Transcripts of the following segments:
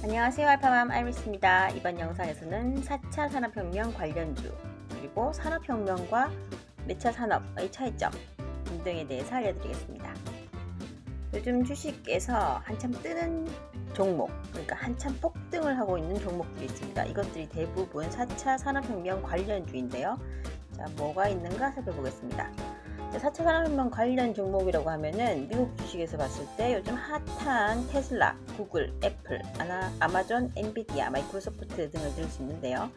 안녕하세요 알파맘 아이리스입니다. 이번 영상에서는 4차 산업혁명 관련주 그리고 산업혁명과 매차 산업의 차이점 등등에 대해서 알려드리겠습니다. 요즘 주식에서 한참 뜨는 종목 그러니까 한참 폭등을 하고 있는 종목들이 있습니다. 이것들이 대부분 4차 산업혁명 관련주인데요. 자 뭐가 있는가 살펴보겠습니다. 4차 산업혁명 관련 종목이라고 하면은 미국 주식에서 봤을 때 요즘 핫한 테슬라, 구글, 애플, 아마존, 엔비디아, 마이크로소프트 등을 들 수 있는데요.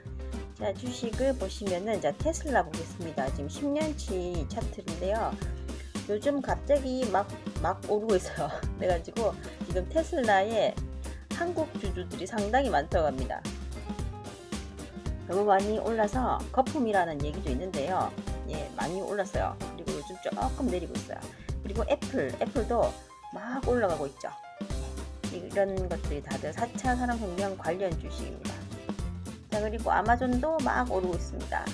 자, 주식을 보시면은 자, 테슬라 보겠습니다. 지금 10년치 차트인데요. 요즘 갑자기 막, 막 오르고 있어요. 그래가지고 지금 테슬라에 한국 주주들이 상당히 많다고 합니다. 너무 많이 올라서 거품이라는 얘기도 있는데요. 예, 많이 올랐어요. 그리고 요즘 조금 내리고 있어요. 그리고 애플, 애플도 막 올라가고 있죠. 예, 이런 것들이 다들 4차 산업혁명 관련 주식입니다. 자, 그리고 아마존도 막 오르고 있습니다.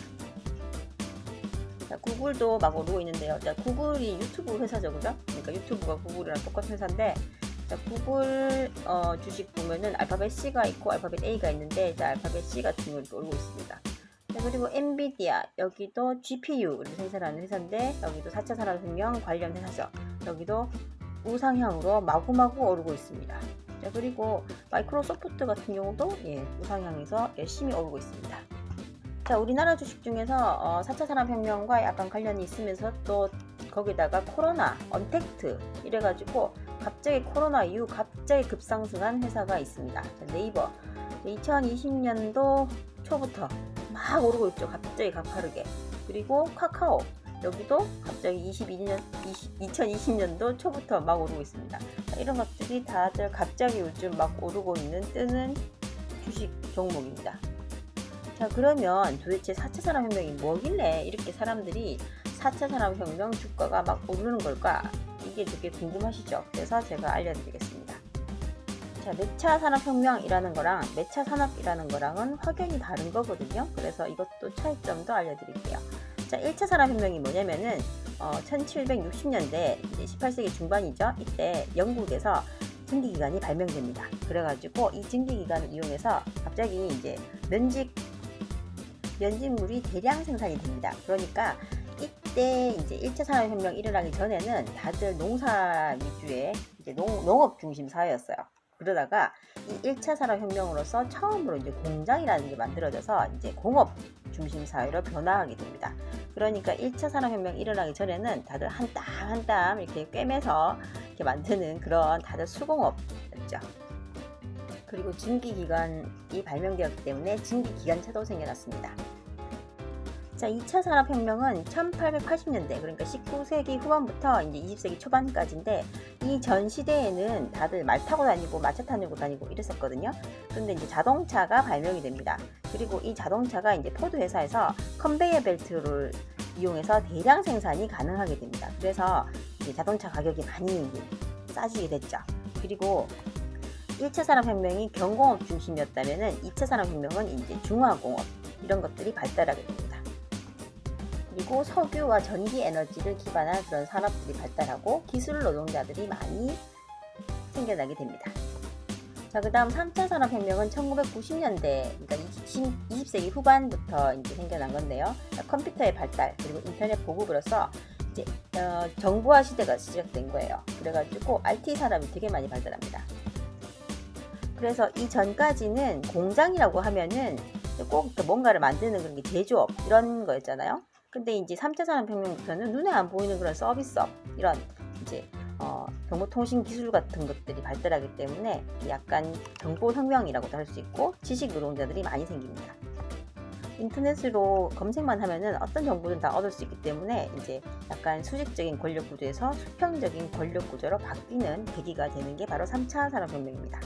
자, 구글도 막 오르고 있는데요. 자, 구글이 유튜브 회사죠, 그죠? 그러니까 유튜브가 구글이랑 똑같은 회사인데, 자, 구글 어, 주식 보면은 알파벳 C가 있고 알파벳 A가 있는데, 자, 알파벳 C 같은 경우 이렇게 오르고 있습니다. 자, 그리고 엔비디아 여기도 GPU를 생산하는 회사인데 여기도 4차 산업혁명 관련 회사죠. 여기도 우상향으로 마구마구 오르고 있습니다. 자, 그리고 마이크로소프트 같은 경우도 예, 우상향에서 열심히 오르고 있습니다. 자, 우리나라 주식 중에서 어, 4차 산업혁명과 약간 관련이 있으면서 또 거기다가 코로나, 언택트 이래가지고 갑자기 코로나 이후 갑자기 급상승한 회사가 있습니다. 자, 네이버 2020년도 초부터 막 오르고 있죠. 갑자기 가파르게. 그리고 카카오 여기도 갑자기 22년 20, 2020년도 초부터 막 오르고 있습니다. 이런 것들이 다들 갑자기 요즘 막 오르고 있는 뜨는 주식 종목입니다. 자 그러면 도대체 4차 산업혁명이 뭐길래 이렇게 사람들이 4차 산업혁명 주가가 막 오르는 걸까? 이게 되게 궁금하시죠? 그래서 제가 알려드리겠습니다. 자, 매차 산업혁명이라는 거랑 매차 산업이라는 거랑은 확연히 다른 거거든요. 그래서 이것도 차이점도 알려드릴게요. 자, 1차 산업혁명이 뭐냐면은 어, 1760년대 18세기 중반이죠. 이때 영국에서 증기기관이 발명됩니다. 그래가지고 이 증기기관을 이용해서 갑자기 이제 면직 면직물이 대량 생산이 됩니다. 그러니까 이때 이제 1차 산업혁명 일어나기 전에는 다들 농사 위주의 이제 농, 농업 중심 사회였어요. 그러다가 이 1차 산업혁명으로서 처음으로 이제 공장이라는 게 만들어져서 이제 공업 중심 사회로 변화하게 됩니다. 그러니까 1차 산업혁명 일어나기 전에는 다들 한땀 한 땀 이렇게 꿰매서 이렇게 만드는 그런 다들 수공업이었죠. 그리고 증기기관이 발명되었기 때문에 증기기관차도 생겨났습니다. 자, 2차 산업혁명은 1880년대, 그러니까 19세기 후반부터 이제 20세기 초반까지인데, 이 전 시대에는 다들 말 타고 다니고 마차 타고 다니고 이랬었거든요. 그런데 이제 자동차가 발명이 됩니다. 그리고 이 자동차가 이제 포드 회사에서 컨베이어 벨트를 이용해서 대량 생산이 가능하게 됩니다. 그래서 이제 자동차 가격이 많이 싸지게 됐죠. 그리고 1차 산업혁명이 경공업 중심이었다면 2차 산업혁명은 이제 중화공업 이런 것들이 발달하게 됩니다. 그리고 석유와 전기 에너지를 기반한 그런 산업들이 발달하고 기술 노동자들이 많이 생겨나게 됩니다. 자, 그 다음 3차 산업혁명은 1990년대, 그러니까 20, 세기 후반부터 이제 생겨난 건데요. 컴퓨터의 발달, 그리고 인터넷 보급으로서 이제 어, 정보화 시대가 시작된 거예요. 그래가지고 IT 산업이 되게 많이 발달합니다. 그래서 이 전까지는 공장이라고 하면은 꼭 뭔가를 만드는 그런 게 제조업 이런 거였잖아요. 근데 이제 3차 산업혁명부터는 눈에 안 보이는 그런 서비스업 이런 이제 어, 정보통신 기술 같은 것들이 발달하기 때문에 약간 정보혁명이라고도 할 수 있고 지식 노동자들이 많이 생깁니다. 인터넷으로 검색만 하면은 어떤 정보든 다 얻을 수 있기 때문에 이제 약간 수직적인 권력 구조에서 수평적인 권력 구조로 바뀌는 계기가 되는 게 바로 3차 산업혁명입니다.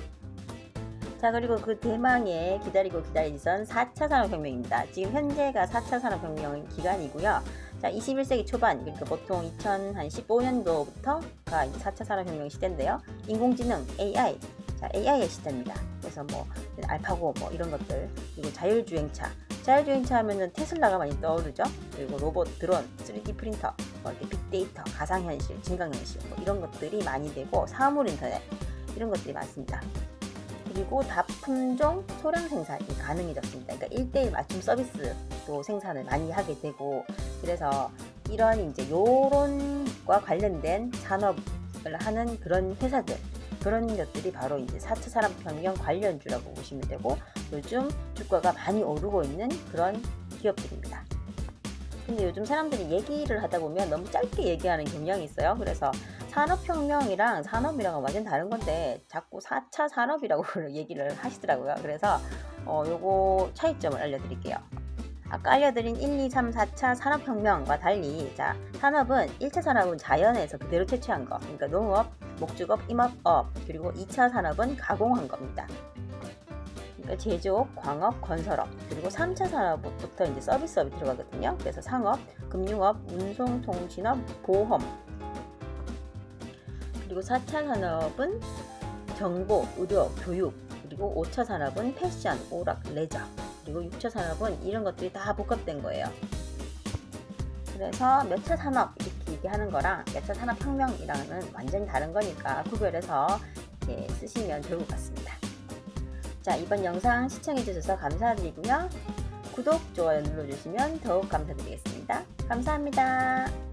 자 그리고 그 대망의 기다리고 기다리던 4차 산업혁명입니다. 지금 현재가 4차 산업혁명 기간이고요. 자 21세기 초반 그러니까 보통 2015년도부터가 4차 산업혁명 시대인데요. 인공지능 AI 자 AI의 시대입니다. 그래서 뭐 알파고 뭐 이런 것들 그리고 자율주행차 자율주행차 하면은 테슬라가 많이 떠오르죠. 그리고 로봇, 드론, 3D 프린터, 뭐 이렇게 빅데이터, 가상현실, 증강현실 뭐 이런 것들이 많이 되고 사물 인터넷 이런 것들이 많습니다. 그리고 다품종 소량 생산이 가능해졌습니다. 그러니까 1대1 맞춤 서비스도 생산을 많이 하게 되고 그래서 이런 이제 요런과 관련된 산업을 하는 그런 회사들 그런 것들이 바로 이제 4차 산업혁명 관련주라고 보시면 되고 요즘 주가가 많이 오르고 있는 그런 기업들입니다. 근데 요즘 사람들이 얘기를 하다 보면 너무 짧게 얘기하는 경향이 있어요. 그래서 산업혁명이랑 산업이랑은 완전 다른 건데 자꾸 4차 산업이라고 얘기를 하시더라고요. 그래서 어, 요거 차이점을 알려드릴게요. 아까 알려드린 1, 2, 3, 4차 산업혁명과 달리 자 산업은 1차 산업은 자연에서 그대로 채취한 거 그러니까 농업, 목축업, 임업업 그리고 2차 산업은 가공한 겁니다. 그러니까 제조업, 광업, 건설업 그리고 3차 산업부터 이제 서비스업이 들어가거든요. 그래서 상업, 금융업, 운송, 통신업, 보험 그리고 4차 산업은 정보, 의료, 교육 그리고 5차 산업은 패션, 오락, 레저 그리고 6차 산업은 이런 것들이 다 복합된 거예요. 그래서 몇 차 산업 이렇게 얘기하는 거랑 몇 차 산업 혁명이랑은 완전히 다른 거니까 구별해서 예, 쓰시면 좋을 것 같습니다. 자 이번 영상 시청해주셔서 감사드리고요. 구독, 좋아요 눌러주시면 더욱 감사드리겠습니다. 감사합니다.